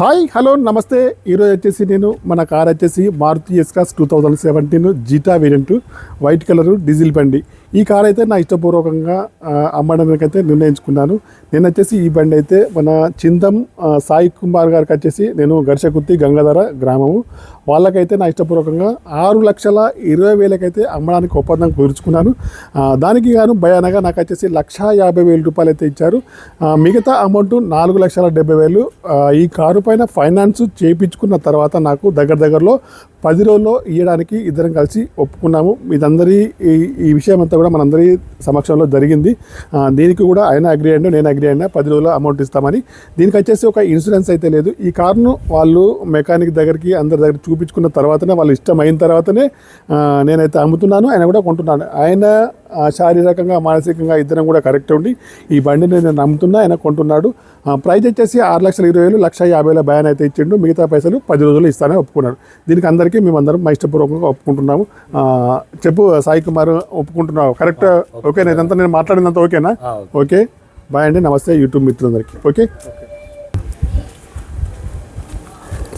Hi hello నమస్తే. ఈరోజు వచ్చేసి నేను మన కార్ వచ్చేసి Maruti S Cross two thousand seventeen Zeta variant white colour diesel బండి. ఈ కార్ అయితే నా ఇష్టపూర్వకంగా అమ్మడానికి అయితే నిర్ణయించుకున్నాను. నేను వచ్చేసి ఈ బండి అయితే మన చింతం సాయి కుమార్ గారికి వచ్చేసి నేను గర్షకుర్తి గంగాధర గ్రామము. వాళ్ళకైతే నా ఇష్టపూర్వకంగా ఆరు లక్షల ఇరవై వేలకైతే అమ్మడానికి ఒప్పందం కుదుర్చుకున్నాను. దానికి గాను భయానగా నాకు వచ్చేసి లక్ష యాభై వేల రూపాయలు అయితే ఇచ్చారు మిగతా అమౌంట్ నాలుగు లక్షల డెబ్బై వేలు ఈ కారు పైన ఫైనాన్స్ చేయించుకున్న తర్వాత నాకు దగ్గర దగ్గరలో పది రోజుల్లో ఇవ్వడానికి ఇద్దరం కలిసి ఒప్పుకున్నాము. ఇదందరి ఈ ఈ విషయం అంతా కూడా మనందరి సమక్షంలో జరిగింది. దీనికి కూడా ఆయన అగ్రి అయినా నేను అగ్రి అయినా పది రోజుల్లో అమౌంట్ ఇస్తామని. దీనికి వచ్చేసి ఒక ఇన్సూరెన్స్ అయితే లేదు. ఈ కారును వాళ్ళు మెకానిక్ దగ్గరికి అందరి దగ్గర చూపించుకున్న తర్వాతనే వాళ్ళు ఇష్టం అయిన తర్వాతనే నేనైతే అమ్ముతున్నాను. ఆయన కూడా కొంటున్నాను ఆయన శారీరకంగా మానసికంగా ఇద్దరం కూడా కరెక్ట్ ఉండి ఈ బండిని నేను నమ్ముతున్నా ఆయన కొంటున్నాడు. ఆ, ప్రైస్ వచ్చేసి ఆరు లక్షల ఇరవై వేలు లక్ష యాభై వేల భయాన్ అయితే ఇచ్చిండు. మిగతా పైసలు పది రోజులు ఇస్తానని ఒప్పుకున్నాడు. దీనికి అందరికీ మేమందరం మా ఇష్టపూర్వకంగా ఒప్పుకుంటున్నాము. చెప్పు సాయి కుమార్ ఒప్పుకుంటున్నావు? కరెక్ట్ ఓకేనా? ఇదంతా నేను మాట్లాడినంత ఓకేనా? ఓకే. బాయ్ అండి. నమస్తే యూట్యూబ్ మిత్రులందరికీ. ఓకే.